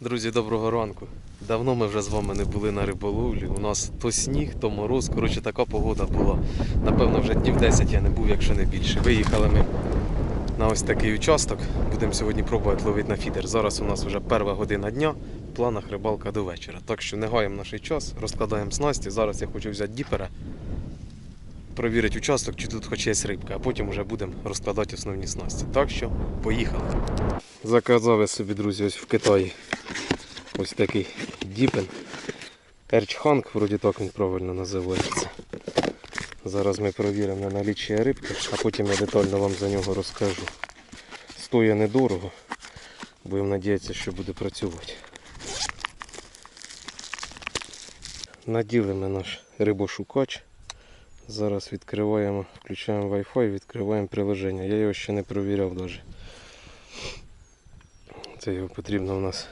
Друзі, доброго ранку. Давно ми вже з вами не були на риболовлі. У нас то сніг, то мороз. Коротше, така погода була. Напевно, вже днів 10 я не був, якщо не більше. Виїхали ми на ось такий участок. Будемо сьогодні пробувати ловити на фідер. Зараз у нас вже перша година дня. В планах рибалка до вечора. Так що не гаємо наш час, розкладаємо снасті. Зараз я хочу взяти діпера, провірити участок, чи тут хоч є рибка, а потім вже будемо розкладати основні снасті. Так що, поїхали. Заказав я собі, друзі, ось в Китаї ось такий діпен. Ерчханг, вроді так він правильно називається. Зараз ми провіримо на наліччя рибки, а потім я детально вам за нього розкажу. Стоя недорого, будемо надіятися, що буде працювати. Наділи ми наш рибошукач. Зараз відкриваємо, включаємо Wi-Fi, відкриваємо приложення. Я його ще не провіряв навіть. Це його потрібно у нас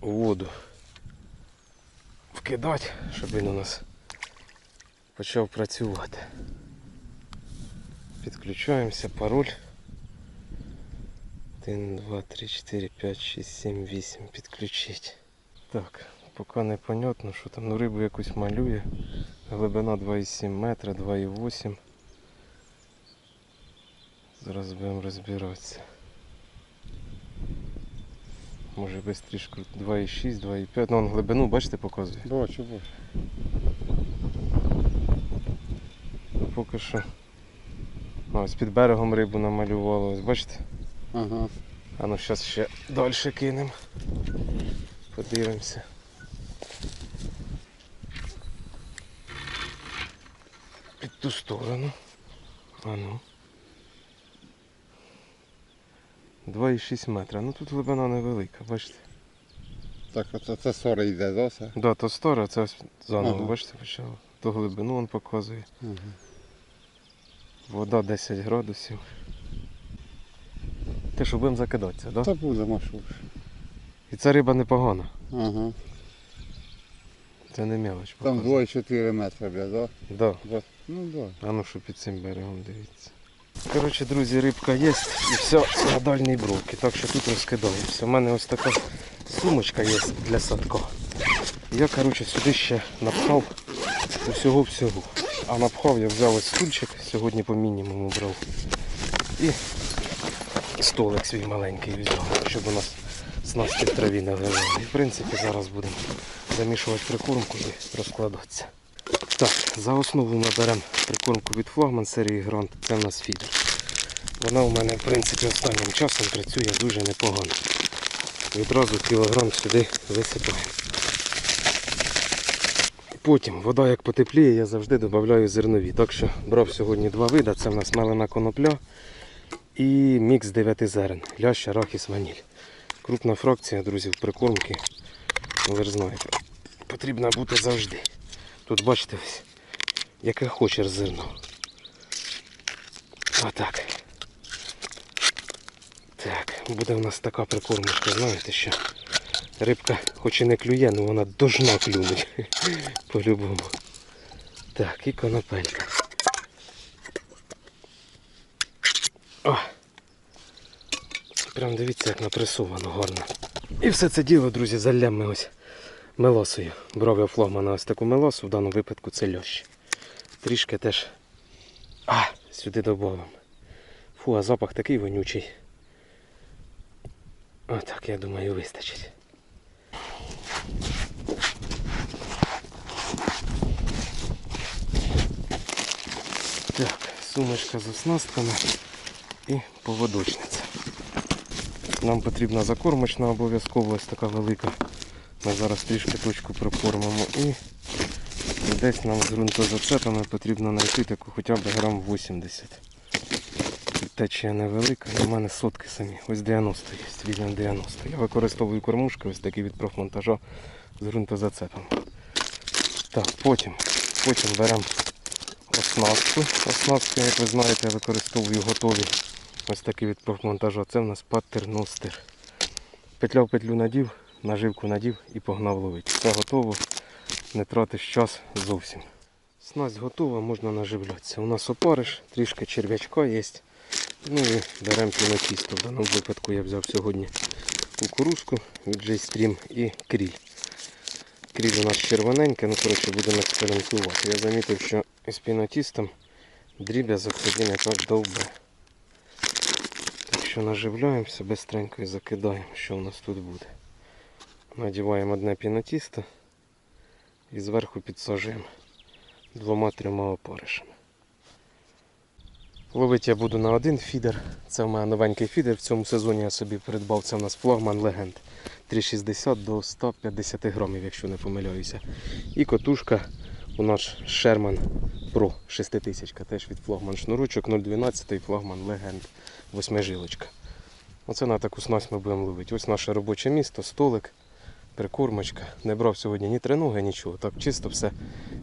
у воду вкидати, щоб він у нас почав працювати. Підключаємося, пароль. 1, 2, 3, 4, 5, 6, 7, 8. Підключить. Так, поки не понятно, що там ну, рибу якусь малює. Глибина 2,7 метра, 2,8. Зараз будемо розбиратися. Може без трішки 2,6, 2,5. Ну, он глибину, бачите, показує. Бачу, бачу. Ну, поки що. А, ось під берегом рибу намалювало, ось бачите? Ага. А ну зараз ще далі кинемо. Подивимося. Під ту сторону. А ну. 2,6 метра. Ну тут глибина невелика, бачите? Так, оце це сора йде, все? Да, то стара, це ось заново, Ага. бачите, почало. То глибину він показує. Ага. Вода 10 градусів. Те, що будемо закидатися, так? Да? Та буде машу. І ця риба непогана. Ага. Це не мелоч. Там показує. 2,4 метри, бля, да? Да. Два- Ну да. А ну що під цим берегом дивіться. Коротше, друзі, рибка є і все на дальній. Так що тут розкидаємося. У мене ось така сумочка є для садка. Я коротше, сюди ще напхав усього всього. А напхав я взяв ось стульчик, сьогодні по мінімуму брав. І столик свій маленький взяв, щоб у нас снасті в траві не лежали. І в принципі зараз будемо замішувати прикормку і розкладатися. Так, за основу ми беремо прикормку від флагман серії Грант. Це в нас фідер. Вона у мене, в принципі, останнім часом працює дуже непогано. Відразу кілограм сюди висипаємо. Потім вода як потепліє, я завжди додаю зернові. Так що брав сьогодні два види. Це в нас мелена конопля і мікс 9 зерен. Лящ, арахіс, ваніль. Крупна фракція, друзі, в прикормки. Ви ж знаєте, потрібна бути завжди. Тут бачите ось, яке хочеш зерно. Отак. Так, буде в нас така прикормочка, знаєте що? Рибка хоч і не клює, але вона должна клюнути. По-любому. Так, і конопелька. О! Прям дивіться, як напресовано гарно. І все це діло, друзі, залям ми ось мелосою. Брав я флагмана ось таку мелосу, в даному випадку це льощ. Трішки теж а, сюди додамо. Фу, а запах такий вонючий. Отак, я думаю, вистачить. Так, сумочка з оснастками і поводочниця. Нам потрібна закормочна обов'язково ось така велика. Ми зараз трішки точку прокормимо і десь нам з ґрунтозацепами потрібно знайти таку хоча б грам 80. Тут Течія невелика, і в мене сотки самі. Ось 90 є, візьмемо 90. Я використовую кормушки ось такі від профмонтажа з ґрунтозацепом. Так, потім, потім беремо оснастку. Оснастку, як ви знаєте, я використовую готові. Ось такі від профмонтажа. Це в нас паттерностер. Петля в петлю надів, наживку надів і погнав ловити. Все готово, не тратиш час зовсім. Снасть готова, можна наживлятися. У нас опариш, трішки черв'ячка є. Ну і беремо пінотісто. В даному випадку я взяв сьогодні кукурузку від J-Stream і кріль. Кріль у нас червоненька, ну коротше будемо експериментувати. Я замітив, що з пінотістом тоді не так довбе. Так що наживляємося, бистренько і закидаємо, що у нас тут буде. Надіваємо одне пінотісто і зверху підсажуємо двома-трьома опаришами. Ловити я буду на один фідер. Це в мене новенький фідер. В цьому сезоні я собі придбав. Це у нас флагман Легенд. 360 до 150 грамів, якщо не помиляюся. І котушка у нас Sherman Pro 6000. Теж від флагман шнурочок 012 флагман Легенд. Восьмижилочка. Оце на таку снасть ми будемо ловити. Ось наше робоче місто, столик, прикормочка. Не брав сьогодні ні триноги, нічого. Так чисто все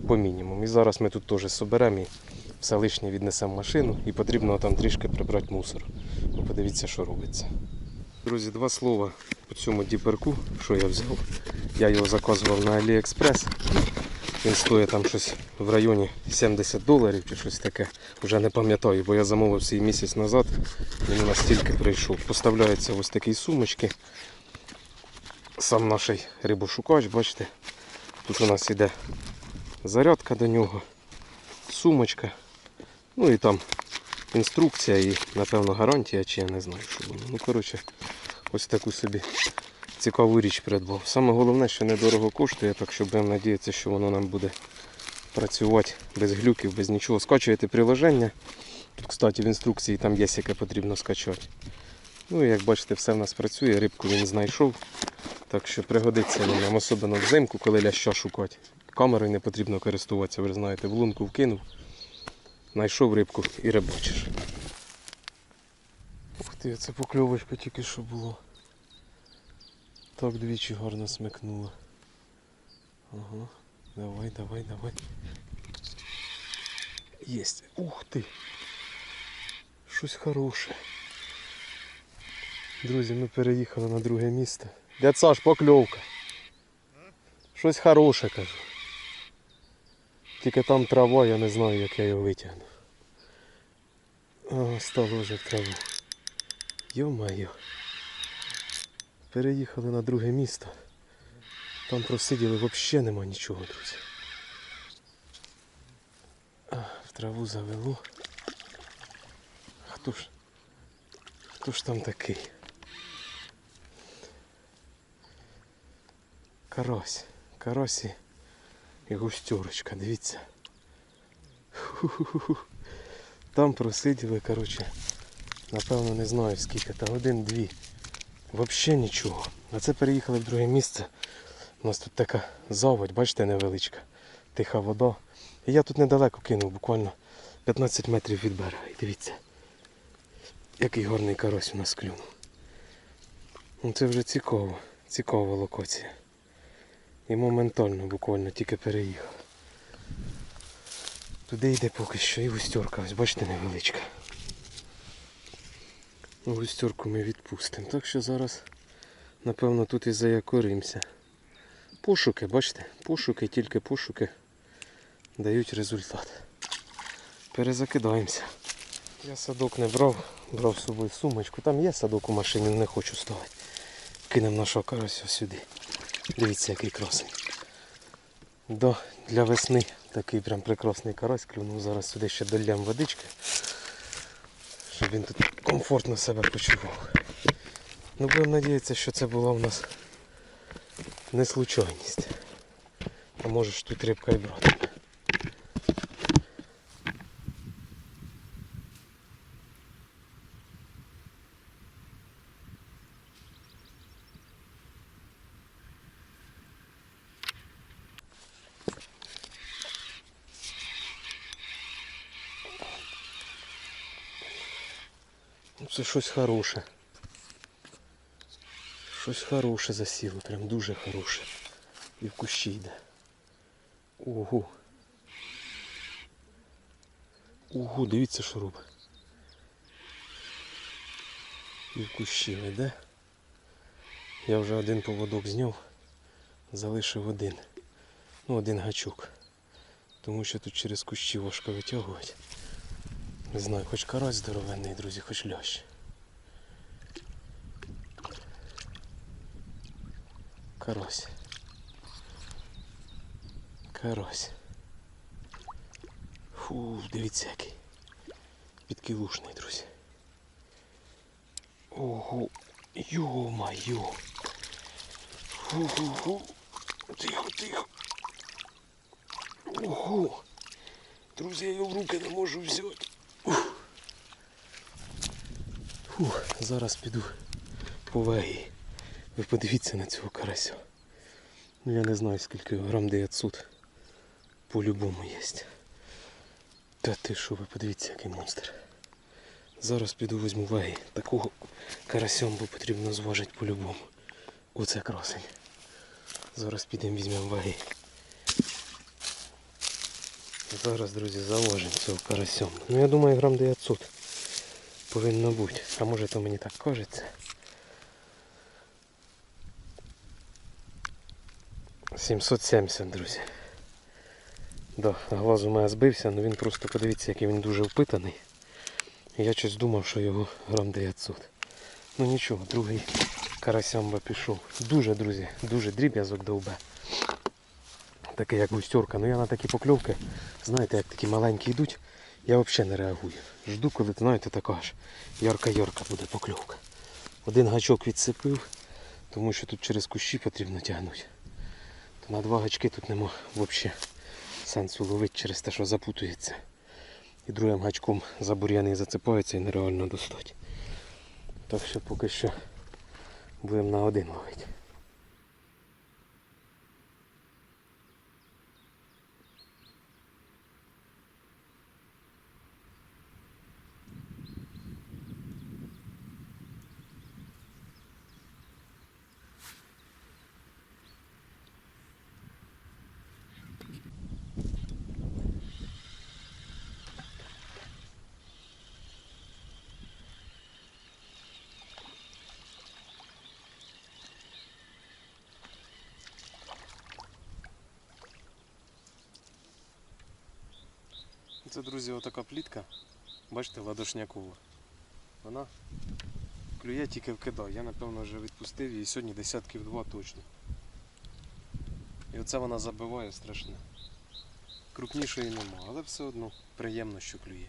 по мінімуму. І зараз ми тут теж соберемо і все лишнє віднесемо в машину і потрібно там трішки прибрати мусор. Ви подивіться, що робиться. Друзі, два слова по цьому діперку, що я взяв. Я його заказував на AliExpress. Він стоїть там щось в районі 70 доларів чи щось таке. Вже не пам'ятаю, бо я замовив свій місяць назад. Він настільки прийшов. Поставляються ось такі сумочки. Сам наш рибошукач, бачите, тут у нас іде зарядка до нього, сумочка. Ну і там інструкція і, напевно, гарантія, чи я не знаю, що воно. Ну, коротше, ось таку собі цікаву річ придбав. Саме головне, що недорого коштує, так що будемо надіятися, що воно нам буде працювати без глюків, без нічого. Скачуєте приложення. Тут, кстати, в інструкції там є, яке потрібно скачати. Ну і як бачите, все в нас працює, рибку він знайшов. Так що пригодиться нам, особливо взимку, коли ляща шукати. Камерою не потрібно користуватися, ви знаєте, в лунку вкинув, знайшов рибку і рибачиш. Ух ти, це покльовочка тільки що було. Так двічі гарно смикнуло. Ага, давай, давай, давай. Єсть. Ух ти. Щось хороше. Друзі, ми переїхали на друге місце. Дядь Саш, покльовка. Щось хороше, кажу. Тільки там трава, я не знаю, як я його витягну. А, стало вже в траву. Йо-майо. Переїхали на друге місто. Там просиділи взагалі нема нічого, друзі. В траву завело. Хто ж? Хто ж там такий? Карась. Карась і- і густюрочка, дивіться. Ху-ху-ху. Там просиділи, коротше, напевно, не знаю скільки, та один-дві. Взагалі нічого. А це переїхали в друге місце. У нас тут така заводь, бачите, невеличка. Тиха вода. І я тут недалеко кинув, буквально 15 метрів від берега. І дивіться, який гарний карась у нас клюнув. Ну це вже цікаво, цікава локація. І моментально буквально тільки переїхав. Туди йде поки що і густерка, ось бачите, невеличка. Ну, Густерку ми відпустимо. Так що зараз, напевно, тут і заякоримося. Пошуки, бачите, пошуки, тільки пошуки дають результат. Перезакидаємося. Я садок не брав, брав з собою сумочку. Там є садок у машині, не хочу ставити. Кинемо нашого карася сюди. Дивіться, який красний. До, для весни такий прям прекрасний карась клюнув. Зараз сюди ще долям водички, щоб він тут комфортно себе почував. Ну будемо надіятися, що це була у нас не случайність. А може ж тут рибка і брати. Ну, Це щось хороше. Щось хороше засіло, прям дуже хороше. І в кущі йде. Ого. Ого, дивіться, що робить. І в кущі йде. Я вже один поводок зняв, залишив один. Ну, один гачок. Тому що тут через кущі важко витягувати. Не знаю, хоч карась здоровенний, друзі, хоч лящ. Карась. Карась. Фу, дивіться який. Підкілушний, друзі. Ого, йо-майо. Фу-фу-фу. Тихо, тихо. Ого. Друзі, я його в руки не можу взяти. Ух. Фух, зараз піду по вагі. Ви подивіться на цього карася. Ну я не знаю скільки грам 900. По-любому є. Та ти що, ви подивіться, який монстр. Зараз піду візьму ваги. Такого карасьом би потрібно зважити по-любому. Оце красень. Зараз підемо візьмемо ваги. Зараз, друзі, заложимо цього карасьом. Ну я думаю, грам 900 повинно бути. А може то мені так кажеться. 770, друзі. Да, глаз у мене збився, але він просто подивіться, який він дуже впитаний. Я щось думав, що його грам 900. Ну нічого, другий карасямба пішов. Дуже, друзі, дуже дріб'язок довбе. Такий як густерка. Ну я на такі покльовки, знаєте, як такі маленькі йдуть, я взагалі не реагую. Жду, коли, знаєте, така аж ярка-ярка буде покльовка. Один гачок відсипив, тому що тут через кущі потрібно тягнути. На два гачки тут нема взагалі сенсу ловити через те, що запутується. І другим гачком за бур'яни зацепається і нереально достать. Так що поки що будемо на один ловити. Це, друзі, отака плітка. Бачите, ладошнякова. Вона клює тільки вкидає. Я напевно вже відпустив її сьогодні десятків два точно. І оце вона забиває страшне. Крупнішої нема, але все одно приємно, що клює.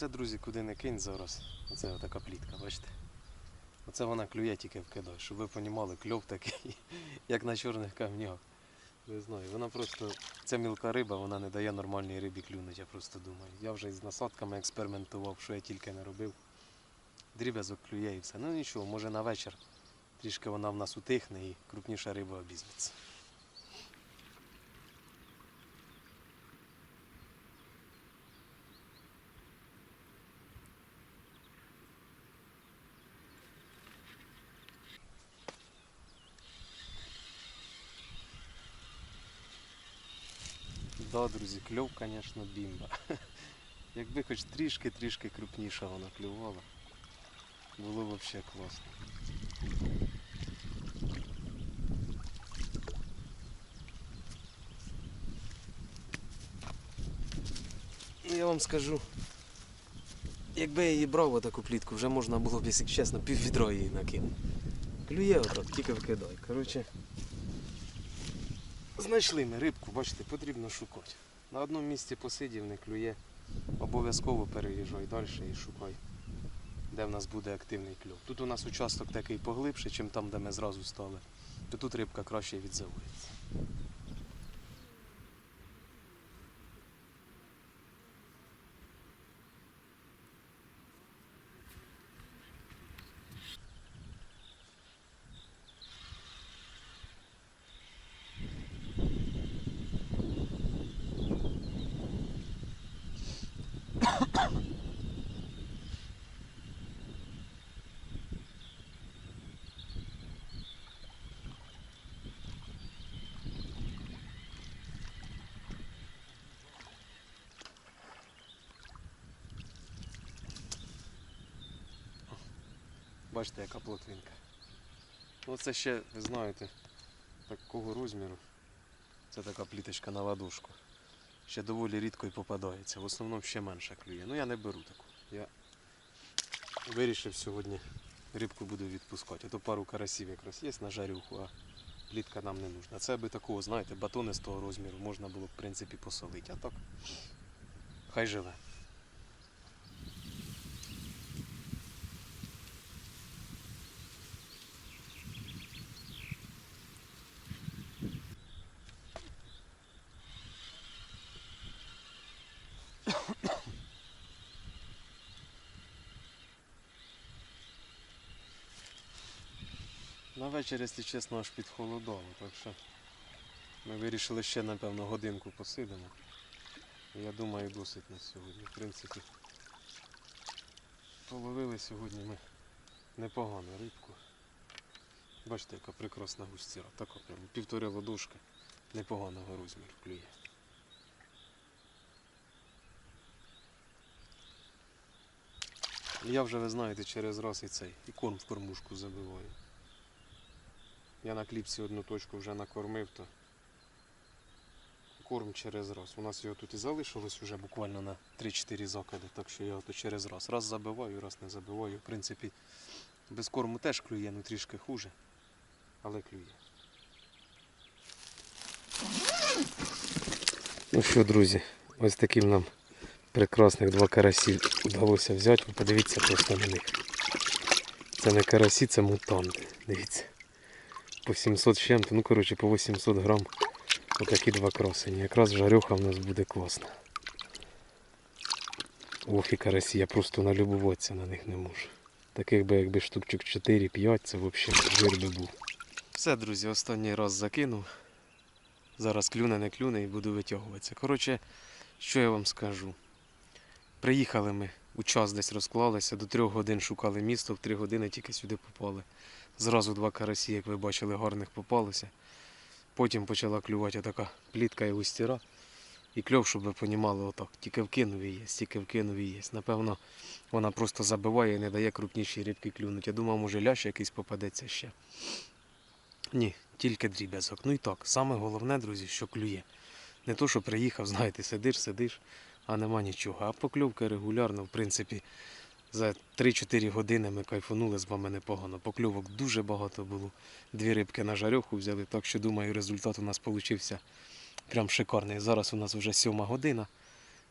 Оце, друзі, куди не кинь зараз. Оце така плітка, бачите? Оце вона клює тільки вкидає, щоб ви розуміли, кльов такий, як на чорних камнях. Не знаю, вона просто, ця мілка риба, вона не дає нормальній рибі клюнути, я просто думаю. Я вже із насадками експериментував, що я тільки не робив. Дріб'язок клює і все. Ну нічого, може на вечір трішки вона в нас утихне і крупніша риба обізветься. Да, друзі, кльов, звісно, бімба. Якби хоч трішки-трішки крупніша вона клювала, було б взагалі класно. Ну я вам скажу, якби я її брав отаку плітку, вже можна було б, якщо чесно, пів відра її накинути. Клює отак, тільки вкидай. Коротше, Знайшли ми рибку, бачите, потрібно шукати. На одному місці посидів, не клює. Обов'язково переїжджай далі і шукай, де в нас буде активний кльов. Тут у нас участок такий поглибший, чим там, де ми зразу стали. То тут рибка краще відзовується. Бачите, яка плотвинка. Ну це ще, ви знаєте, такого розміру. Це така пліточка на ладошку. Ще доволі рідко і попадається. В основному ще менше клює. Ну я не беру таку. Я вирішив сьогодні рибку буду відпускати. А то пару карасів якраз є на жарюху, а плітка нам не нужна. Це би такого, знаєте, батони з того розміру можна було б в принципі посолити. А так хай живе. Вечір, якщо чесно, аж підхолодало, так що ми вирішили ще, напевно, годинку посидимо. Я думаю, досить на сьогодні. В принципі, половили сьогодні ми непогану рибку. Бачите, яка прекрасна густіра. Така прям півтори ладошки непоганого розміру клює. Я вже, ви знаєте, через раз і цей, і корм в кормушку забиваю. Я на кліпсі одну точку вже накормив, то корм через раз. У нас його тут і залишилось вже буквально на 3-4 закиди, так що я його через раз. Раз забиваю, раз не забиваю. В принципі, без корму теж клює, ну трішки хуже, але клює. Ну що, друзі, ось таким нам прекрасних два карасі вдалося взяти. Ви подивіться просто на них. Це не карасі, це мутанти. Дивіться. По 700 з чим-то, ну коротше по 800 грам. Отакі два красені. Якраз жарюха в нас буде класна. Ох і карасі, я просто налюбуватися на них не можу. Таких би якби штучок 4-5, це взагалі жир би був. Все, друзі, останній раз закинув. Зараз клюне, не клюне і буду витягуватися. Коротше, що я вам скажу? Приїхали ми у час десь розклалися, до трьох годин шукали місто, в три години тільки сюди попали. Зразу два карасі, як ви бачили, гарних попалося. Потім почала клювати така плітка і устіра. І кльов, щоб ви понімали, отак. Тільки вкинув є, тільки вкинув є. Напевно, вона просто забиває і не дає крупніші рибки клюнути. Я думав, може лящ якийсь попадеться ще. Ні, тільки дріб'язок. Ну і так, саме головне, друзі, що клює. Не то, що приїхав, знаєте, сидиш, сидиш, а нема нічого. А покльовка регулярно, в принципі, за 3-4 години ми кайфанули з вами непогано. Покльовок дуже багато було. Дві рибки на жарьоху взяли, так що думаю, результат у нас вийшов прям шикарний. Зараз у нас вже сьома година.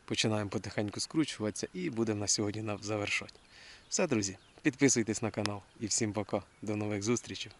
Починаємо потихеньку скручуватися і будемо на сьогодні завершати. Все, друзі, підписуйтесь на канал і всім пока. До нових зустрічей.